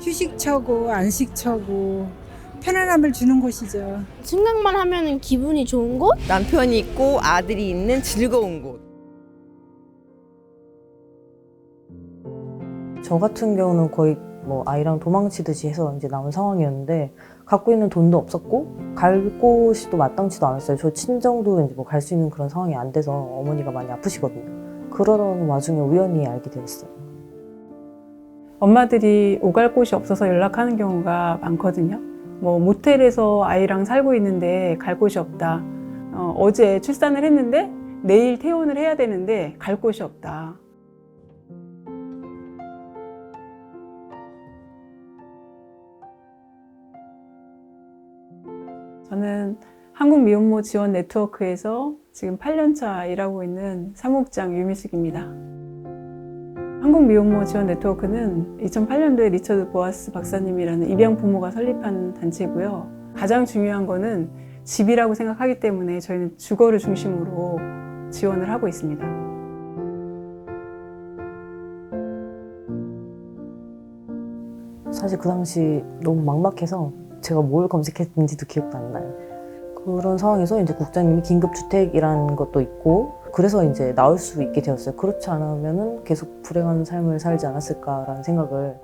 휴식처고 안식처고 편안함을 주는 곳이죠. 생각만 하면은 기분이 좋은 곳? 남편이 있고 아들이 있는 즐거운 곳. 저 같은 경우는 거의 뭐 아이랑 도망치듯이 해서 이제 나온 상황이었는데 갖고 있는 돈도 없었고 갈 곳이 또 마땅치도 않았어요. 저 친정도 이제 뭐 갈 수 있는 그런 상황이 안 돼서 어머니가 많이 아프시거든요. 그러던 와중에 우연히 알게 되었어요. 엄마들이 오갈 곳이 없어서 연락하는 경우가 많거든요. 뭐 모텔에서 아이랑 살고 있는데 갈 곳이 없다. 어, 어제 출산을 했는데 내일 퇴원을 해야 되는데 갈 곳이 없다. 저는 한국 미혼모 지원 네트워크에서 지금 8년차 일하고 있는 사무국장 유미숙입니다. 한국 미혼모 지원 네트워크는 2008년도에 리처드 보아스 박사님이라는 입양 부모가 설립한 단체고요. 가장 중요한 거는 집이라고 생각하기 때문에 저희는 주거를 중심으로 지원을 하고 있습니다. 사실 그 당시 너무 막막해서 제가 뭘 검색했는지도 기억도 안 나요. 그런 상황에서 이제 국장님이 긴급주택이라는 것도 있고 그래서 이제 나올 수 있게 되었어요. 그렇지 않으면은 계속 불행한 삶을 살지 않았을까라는 생각을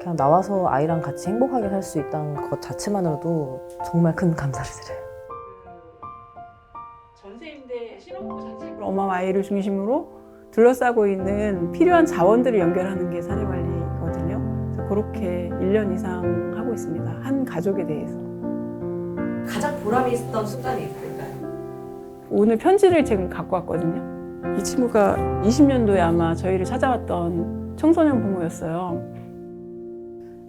그냥 나와서 아이랑 같이 행복하게 살 수 있다는 것 자체만으로도 정말 큰 감사를 드려요. 전세임대 신혼부부 자체로 엄마와 아이를 중심으로 둘러싸고 있는 필요한 자원들을 연결하는 게 사례 관리거든요. 그래서 그렇게 1년 이상 하고 있습니다. 한 가족에 대해서. 가장 보람이 있었던 순간이 있을까요? 오늘 편지를 지금 갖고 왔거든요. 이 친구가 20년도에 아마 저희를 찾아왔던 청소년 부모였어요.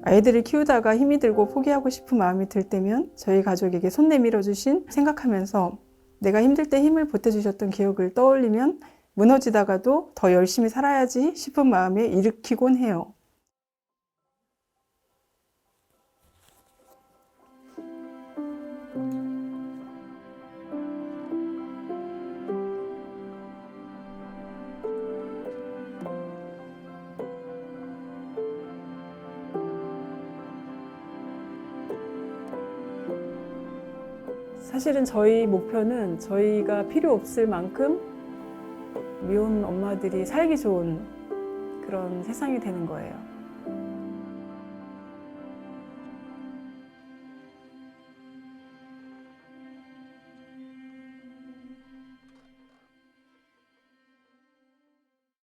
아이들을 키우다가 힘이 들고 포기하고 싶은 마음이 들 때면 저희 가족에게 손 내밀어 주신 생각하면서 내가 힘들 때 힘을 보태 주셨던 기억을 떠올리면 무너지다가도 더 열심히 살아야지 싶은 마음에 일으키곤 해요. 사실은 저희 목표는 저희가 필요 없을 만큼 미혼 엄마들이 살기 좋은 그런 세상이 되는 거예요.